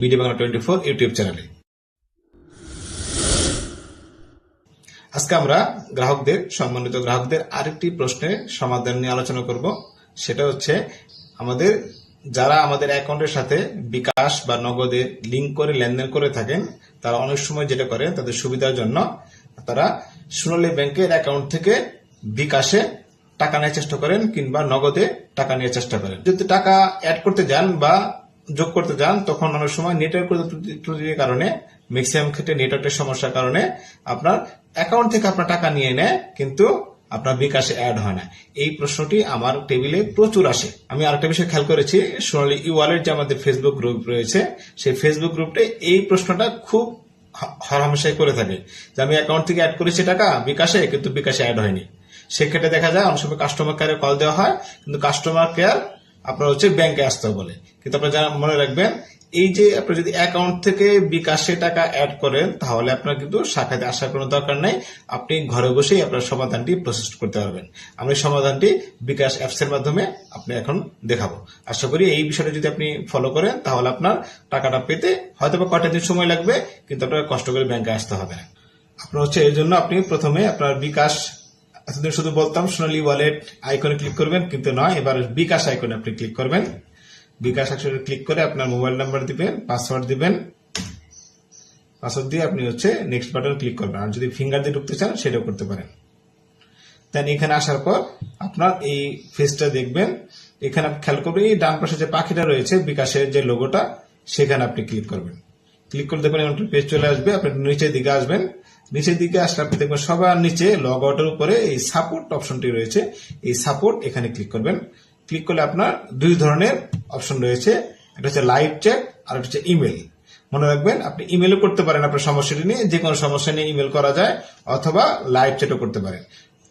BD Bangla twenty four YouTube চ্যানেলে আজকে আমরা গ্রাহকদের, সম্মানিত গ্রাহকদের আরেকটি প্রশ্নের সমাধান নিয়ে আলোচনা করব। সেটা হচ্ছে, আমাদের যারা আমাদের অ্যাকাউন্টের সাথে বিকাশ বা নগদে লিংক করে লেনদেন করে থাকেন, তারা অনেক সময় যেটা করে, তাদের সুবিধার জন্য তারা সোনালী ব্যাংকের অ্যাকাউন্ট থেকে বিকাশে টাকা নেওয়ার চেষ্টা করেন কিংবা নগদে টাকা নেওয়ার চেষ্টা করেন। যদি টাকা অ্যাড করতে যান বা যোগ করতে যান, তখন অনেক সময় নেটওয়ার্ক ত্রুটির কারণে ম্যাক্সিমাম ক্ষেত্রে নেটওয়ার্কের সমস্যার কারণে আপনার অ্যাকাউন্ট থেকে আপনার টাকা নিয়ে নেয়, কিন্তু আপনার বিকাশে অ্যাড হয় না। এই প্রশ্নটি আমার টেবিলে প্রচুর আসে। আমি আরেকটা বিষয় খেয়াল করেছি, সোনালি ই ওয়ালেট যে আমাদের ফেসবুক গ্রুপ রয়েছে, সেই ফেসবুক গ্রুপে এই প্রশ্নটা খুব হরহামেশাই করে থাকে যে আমি অ্যাকাউন্ট থেকে অ্যাড করেছি টাকা বিকাশে, কিন্তু বিকাশে অ্যাড হয়নি। সেক্ষেত্রে দেখা যায়, অনেক সময় কাস্টমার কেয়ারে কল দেওয়া হয়, কিন্তু কাস্টমার কেয়ার আপনার হচ্ছে ব্যাংকে আসতে বলে। কিন্তু আপনার যারা মনে রাখবেন, এই যে আপনি যদি অ্যাকাউন্ট থেকে বিকাশে টাকা অ্যাড করেন, তাহলে আপনার কিন্তু শাখাতে আসার কোনো দরকার নাই। আপনি ঘরে বসেই আপনার সমাধানটি প্রসেস করতে পারবেন। আমি সমাধানটি বিকাশ অ্যাপস এর মাধ্যমে আপনি এখন দেখাবো। আশা করি এই বিষয়টা যদি আপনি ফলো করেন, তাহলে আপনার টাকাটা পেতে হয়তো বা কটা দিন সময় লাগবে, কিন্তু আপনার কষ্ট করে ব্যাংকে আসতে হবে না। আপনার হচ্ছে এই জন্য আপনি প্রথমে আপনার বিকাশ এতদিন শুধু বলতাম, সোনালী ওয়ালেট আইকনে ক্লিক করবেন, কিন্তু নয়, এবার বিকাশ আইকনে আপনি ক্লিক করবেন। বিকাশ আইকনে ক্লিক করে আপনার মোবাইল নাম্বার দিবেন পাসওয়ার্ড দিবেন। পাসওয়ার্ড দিয়ে আপনি হচ্ছে নেক্সট বাটন ক্লিক করবেন। আর যদি ফিঙ্গার দিয়ে ঢুকতে চান, সেটাও করতে পারেন। দেন এখানে আসার পর আপনার এই ফেসটা দেখবেন। এখানে খেয়াল করবেন, এই ডান পাশে যে পাখিটা রয়েছে, বিকাশের যে লোগোটা সেখানে আপনি ক্লিক করবেন। ক্লিক করে দেখবেন পেজ চলে আসবে, আপনি নিচের দিকে আসবেন। নিচের দিকে আসলে আপনি দেখবেন সবার নিচে লগ আউটের উপরে এই সাপোর্ট অপশনটি রয়েছে। এই সাপোর্ট এখানে ক্লিক করবেন। ক্লিক করলে আপনার দুই ধরনের অপশন রয়েছে। একটা হচ্ছে লাইভ চ্যাট আর একটা হচ্ছে ইমেল মনে রাখবেন, আপনি ইমেলও করতে পারেন আপনার সমস্যাটি নিয়ে যে কোনো সমস্যা নিয়ে ইমেল করা যায়, অথবা লাইভ চ্যাটও করতে পারেন।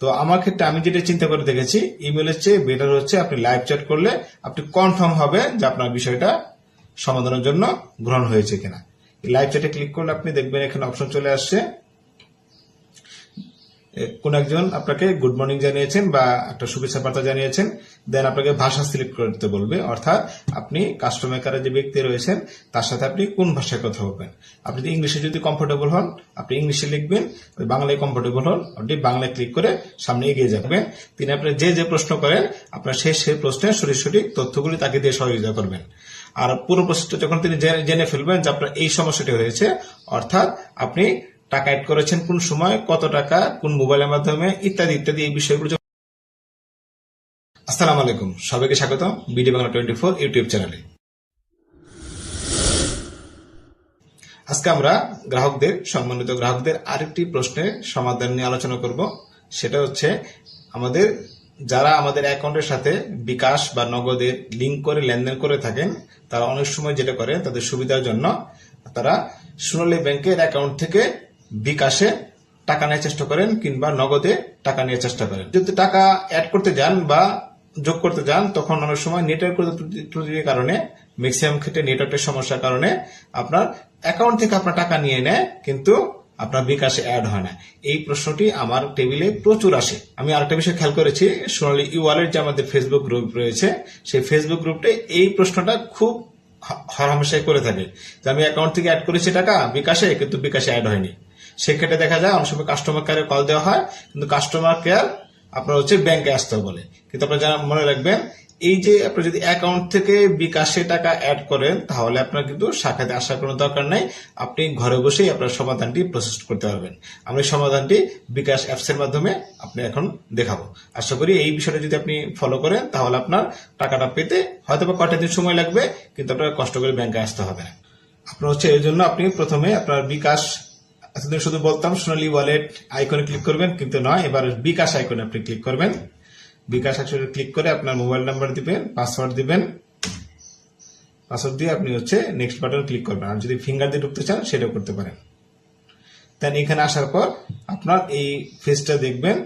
তো আমার ক্ষেত্রে আমি যেটা চিন্তা করে দেখেছি ইমেলের চেয়ে বেটার হচ্ছে আপনি লাইভ চ্যাট করলে আপনি কনফার্ম হবে যে আপনার বিষয়টা সমাধানের জন্য গ্রহণ হয়েছে কিনা। লাইভ চ্যাটে ক্লিক করলে আপনি দেখবেন এখানে অপশন চলে আসছে। কোন একজন আপনাকে গুড মর্নিং জানিয়েছেন বা একটা শুভেচ্ছা বার্তা জানিয়েছেন দেন আপনাকে ভাষা সিলেক্ট করতে বলবে, অর্থাৎ আপনি কাস্টমার কেয়ারে যে ব্যক্তি রয়েছেন, তার সাথে আপনি কোন ভাষায় কথা বলবেন? আপনি যদি ইংলিশে যদি কমফোর্টেবল হন, আপনি ইংলিশে লিখবেন বাংলায় কমফোর্টেবল হন, আপনি বাংলায় ক্লিক করে সামনে এগিয়ে যাবেন। তিনি আপনার যে যে প্রশ্ন করেন, আপনার সেই সেই প্রশ্নের সঠিক সঠিক তথ্যগুলি তাকে দিয়ে সহযোগিতা করবেন। আর পুরো প্রশ্নটা যখন তিনি জেনে ফেলবেন যে আপনার এই সমস্যাটি হয়েছে, অর্থাৎ আপনি টাকা অ্যাড করেছেন কোন সময়, কত টাকা, কোন মোবাইলের মাধ্যমে, ইত্যাদি ইত্যাদি এই বিষয়গুলো আসসালামু আলাইকুম, সবাইকে স্বাগত BD Bangla twenty four YouTube চ্যানেলে। আজকে আমরা গ্রাহকদের, সম্মানিত গ্রাহকদের আরেকটি প্রশ্নের সমাধান নিয়ে আলোচনা করব। সেটা হচ্ছে আমাদের, যারা আমাদের অ্যাকাউন্টের সাথে বিকাশ বা নগদে লিঙ্ক করে লেনদেন করে থাকেন, তারা অনেক সময় যেটা করে, তাদের সুবিধার জন্য তারা সোনালী ব্যাংকের অ্যাকাউন্ট থেকে বিকাশে টাকা নেওয়ার চেষ্টা করেন কিংবা নগদে টাকা নেওয়ার চেষ্টা করেন। যদি টাকা অ্যাড করতে যান বা যোগ করতে যান, তখন অনেক সময় নেটওয়ার্ক ত্রুটির কারণে ম্যাক্সিমাম ক্ষেত্রে নেটওয়ার্কের সমস্যার কারণে আপনার অ্যাকাউন্ট থেকে আপনার টাকা নিয়ে নেয়, কিন্তু আপনার বিকাশে অ্যাড হয় না। এই প্রশ্নটি আমার টেবিলে প্রচুর আসে। আমি আরেকটা বিষয় খেয়াল করেছি, সোনালি ই ওয়ালেট যে আমাদের ফেসবুক গ্রুপ রয়েছে, সেই ফেসবুক গ্রুপে এই প্রশ্নটা খুব হরহামেশাই করে থাকে যে আমি অ্যাকাউন্ট থেকে অ্যাড করেছি টাকা, বিকাশে, কিন্তু বিকাশে অ্যাড হয়নি। সেক্ষেত্রে দেখা যায়, অনেক সময় কাস্টমার কেয়ারে কল দেওয়া হয়, কিন্তু কাস্টমার কেয়ার আপনার হচ্ছে ব্যাংকে আসতে বলে। কিন্তু আপনার যারা মনে রাখবেন, এই যে আপনি যদি অ্যাকাউন্ট থেকে বিকাশে টাকা অ্যাড করেন, তাহলে আপনার কিন্তু শাখাতে আসার কোনো দরকার নাই। আপনি ঘরে বসেই আপনার সমাধানটি প্রসেস করতে পারবেন। আমি এই সমাধানটি বিকাশ অ্যাপস এর মাধ্যমে আপনি এখন দেখাবো। আশা করি এই বিষয়টা যদি আপনি ফলো করেন, তাহলে আপনার টাকাটা পেতে হয়তো বা কটা দিন সময় লাগবে, কিন্তু আপনার কষ্ট করে ব্যাংকে আসতে হবে আপনার হচ্ছে এই জন্য আপনি প্রথমে আপনার বিকাশ এতদিন শুধু বলতাম, সোনালি ওয়ালেট আইকনে ক্লিক করবেন, কিন্তু নয়, এবার বিকাশ আইকনে আপনি ক্লিক করবেন। বিকাশ আইকনে ক্লিক করে আপনার মোবাইল নাম্বার দিবেন পাসওয়ার্ড দিবেন। পাসওয়ার্ড দিয়ে আপনি হচ্ছে নেক্সট বাটন ক্লিক করবেন। আর যদি ফিঙ্গার দিয়ে ঢুকতে চান, সেটাও করতে পারেন। দেন এখানে আসার পর আপনার এই ফেসটা দেখবেন।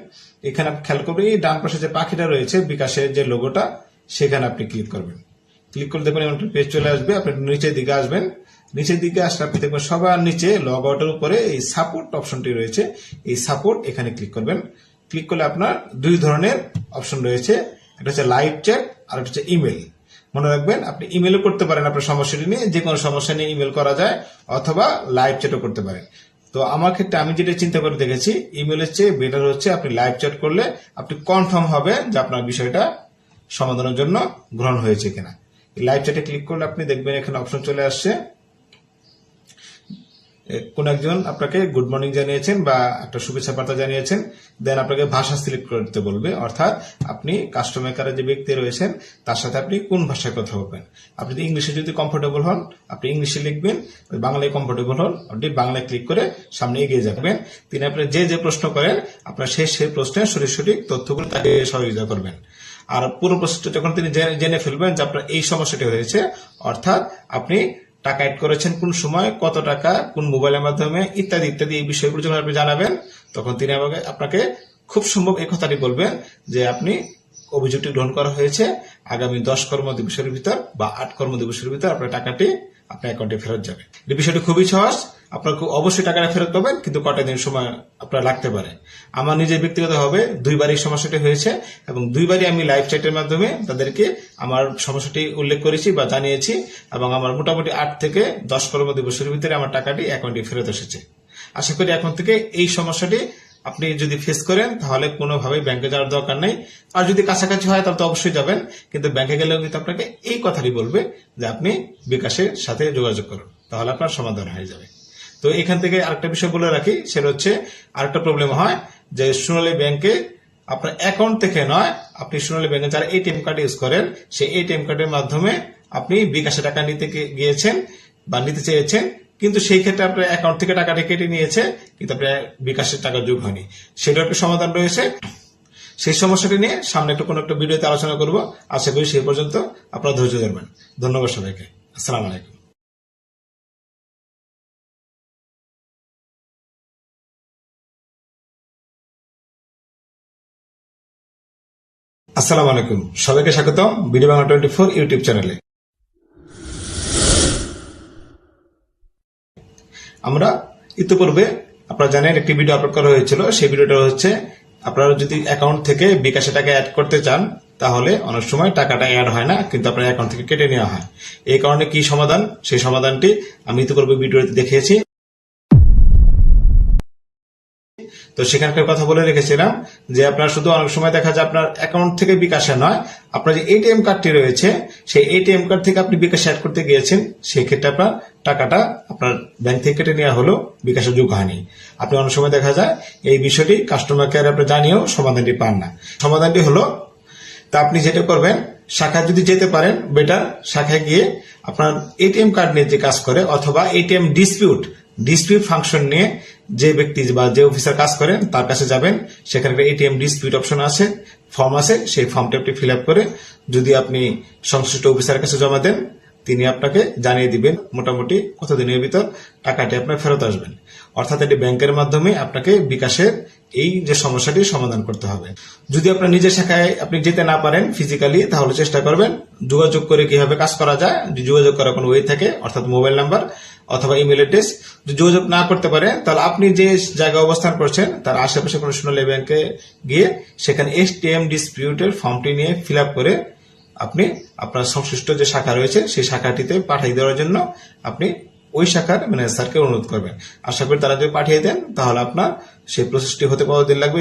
এখানে খেয়াল করবেন, এই ডান পাশে যে পাখিটা রয়েছে, বিকাশের যে লোগোটা সেখানে আপনি ক্লিক করবেন। ক্লিক করে দেখবেন এমন পেজ চলে আসবে, আপনি নিচের দিকে আসবেন। নিচের দিকে আসলে আপনি দেখবেন সবার নিচে লগ আউটের উপরে এই সাপোর্ট অপশনটি রয়েছে। এই সাপোর্ট এখানে ক্লিক করবেন। ক্লিক করলে আপনার দুই ধরনের অপশন রয়েছে। একটা হচ্ছে লাইভ চ্যাট আর একটা হচ্ছে ইমেল মনে রাখবেন, আপনি ইমেলও করতে পারেন আপনার সমস্যাটি নিয়ে যে কোনো সমস্যা নিয়ে ইমেল করা যায়, অথবা লাইভ চ্যাটও করতে পারেন। তো আমার ক্ষেত্রে আমি যেটা চিন্তা করে দেখেছি ইমেলের চেয়ে বেটার হচ্ছে আপনি লাইভ চ্যাট করলে আপনি কনফার্ম হবে যে আপনার বিষয়টা সমাধানের জন্য গ্রহণ হয়েছে কিনা। লাইভ চ্যাটে ক্লিক করলে আপনি দেখবেন এখানে অপশন চলে আসছে। কোন একজন আপনাকে গুড মর্নিং জানিয়েছেন বা একটা শুভেচ্ছা বার্তা জানিয়েছেন দেন আপনাকে ভাষা সিলেক্ট করতে বলবে, অর্থাৎ আপনি কাস্টমার কেয়ারে যে ব্যক্তি রয়েছেন, তার সাথে আপনি কোন ভাষায় কথা বলবেন? আপনি যদি ইংলিশে যদি কমফোর্টেবল হন, আপনি ইংলিশে লিখবেন, বাংলায় কমফোর্টেবল হন, আপনি বাংলায় ক্লিক করে সামনে এগিয়ে যাবেন। তিনি আপনার যে যে প্রশ্ন করেন, আপনার সেই সেই প্রশ্নের সঠিক সঠিক তথ্যগুলো তাকে সহযোগিতা করবেন। আর পুরো প্রশ্নটা যখন তিনি জেনে ফেলবেন যে আপনার এই সমস্যাটি হয়েছে, অর্থাৎ আপনি টাকা অ্যাড করেছেন কোন সময়, কত টাকা, কোন মোবাইলের মাধ্যমে, ইত্যাদি ইত্যাদি এই বিষয়গুলো যখন আপনি জানাবেন, তখন তিনি আমাকে, আপনাকে খুব সম্ভব এই কথাটি বলবেন যে আপনি অভিযোগটি গ্রহণ করা হয়েছে, আগামী দশ কর্ম দিবসের ভিতর বা আট কর্ম দিবসের ভিতর আপনার টাকাটি আপনার অ্যাকাউন্টে ফেরত যাবে। এই বিষয়টি খুবই সহজ। আপনার খুব অবশ্যই টাকাটা ফেরত পাবেন, কিন্তু কটা দিন সময় আপনার লাগতে পারে। আমার নিজের ব্যক্তিগতভাবে দুইবার এই সমস্যাটি হয়েছে এবং দুইবারই আমি লাইভ চ্যাটের মাধ্যমে তাদেরকে আমার সমস্যাটি উল্লেখ করেছি বা জানিয়েছি এবং আমার মোটামুটি আট থেকে দশ কর্ম দিবসের ভিতরে আমার টাকাটি অ্যাকাউন্টে ফেরত এসেছে। আশা করি এখন থেকে এই সমস্যাটি আপনি যদি ফেস করেন, তাহলে কোনোভাবেই ব্যাংকে যাওয়ার দরকার নেই। আর যদি কাছাকাছি হয়, তাহলে তো অবশ্যই যাবেন, কিন্তু ব্যাংকে গেলেও কিন্তু আপনাকে এই কথাটি বলবে যে আপনি বিকাশের সাথে যোগাযোগ করুন, তাহলে আপনার সমাধান হয়ে যাবে। তো এখান থেকে আরেকটা বিষয় বলে রাখি, সেটা হচ্ছে আরেকটা প্রবলেম হয় যে সোনালী ব্যাংকে আপনার অ্যাকাউন্ট থেকে নয়, আপনি সোনালী ব্যাংকে যারা এটিএম কার্ড ইউজ করেন, সেই এটিএম কার্ডের মাধ্যমে আপনি বিকাশে টাকা নিতে গিয়েছেন বা নিতে চেয়েছেন, কিন্তু সেই ক্ষেত্রে আপনার অ্যাকাউন্ট থেকে টাকাটা কেটে নিয়েছে, কিন্তু আপনার বিকাশের টাকা যোগ হয়নি। সেটার একটা সমাধান রয়েছে। সেই সমস্যাটি নিয়ে সামনে একটু কোনো একটা ভিডিওতে আলোচনা করব। আশা করি সেই পর্যন্ত আপনারা ধৈর্য ধরবেন। ধন্যবাদ সবাইকে। আসসালামু আলাইকুম। আসসালামু আলাইকুম। সবাইকে স্বাগতম BD Bangla twenty four YouTube চ্যানেলে। আমরা ইতিপূর্বে, আপনারা জানেন, একটি ভিডিও আপলোড করা হয়েছিল। সেই ভিডিওটা হচ্ছে, আপনারা যদি অ্যাকাউন্ট থেকে বিকাশে টাকা অ্যাড করতে চান, তাহলে অনেক সময় টাকাটা অ্যাড হয় না, কিন্তু আপনার অ্যাকাউন্ট থেকে কেটে নেওয়া হয়। এই কারণে কি সমাধান? সেই সমাধানটি আমি ইতিপূর্বে ভিডিওতে দেখিয়েছি। তো সেখানকার কথা বলে রেখেছিলাম যে আপনার শুধু অনেক সময় দেখা যায় আপনার অ্যাকাউন্ট থেকে বিকাশে নয়, আপনার যে এটিএম কার্ডটি রয়েছে, সেই এটিএম কার্ড থেকে আপনি বিকাশ অ্যাড করতে গিয়েছেন সেই ক্ষেত্রে আপনার টাকাটা আপনার ব্যাংক থেকে কেটে নেওয়া হলো, বিকাশে যোগ হয়নি। আপনি অনেক সময় দেখা যায় এই বিষয়টি কাস্টমার কেয়ার আপনি জানিয়েও সমাধানটি পান না। সমাধানটি হলো, তা আপনি যেটা করবেন, শাখায় যদি যেতে পারেন বেটার শাখায় গিয়ে আপনার এটিএম কার্ড নিয়ে যে কাজ করে, অথবা এটিএম ডিসপিউট ডিসপিউট ফাংশন নিয়ে যে ব্যক্তি বা যে অফিসার কাজ করেন, তার কাছে যাবেন। সেখানে একটা এটিএম ডিসপিউট অপশন আছে ফর্ম আছে, সেই ফর্মটা আপনি ফিল আপ করে যদি আপনি সংশ্লিষ্ট অফিসারের কাছে জমা দেন, তিনি আপনাকে জানিয়ে দিবেন মোটামুটি কতদিনের ভিতর টাকাটি আপনার ফেরত আসবেন অর্থাৎ এটি ব্যাংকের মাধ্যমে আপনাকে বিকাশের এই যে সমস্যাটি সমাধান করতে হবে। যদি আপনার নিজের শাখায় আপনি যেতে না পারেন ফিজিক্যালি তাহলে চেষ্টা করবেন যোগাযোগ করে কীভাবে কাজ করা যায়। যোগাযোগ করার কোনো ওয়ে থাকে, অর্থাৎ মোবাইল নাম্বার অথবা ইমেল অ্যাড্রেস যোগাযোগ না করতে পারে, তাহলে আপনি যে জায়গায় অবস্থান করছেন, তার আশেপাশে কোনো সোনালী ব্যাংকে গিয়ে সেখানে এস টি এম ডিসপিউটের ফর্মটি নিয়ে ফিল আপ করে আপনি আপনার সংশ্লিষ্ট যে শাখা রয়েছে, সেই শাখাটিতে পাঠিয়ে দেওয়ার জন্য আপনি ওই শাখার ম্যানেজারকে অনুরোধ করবেন। আশা করি তারা যদি পাঠিয়ে দেন, তাহলে আপনার সেই প্রসেসটি হতে কতদিন লাগবে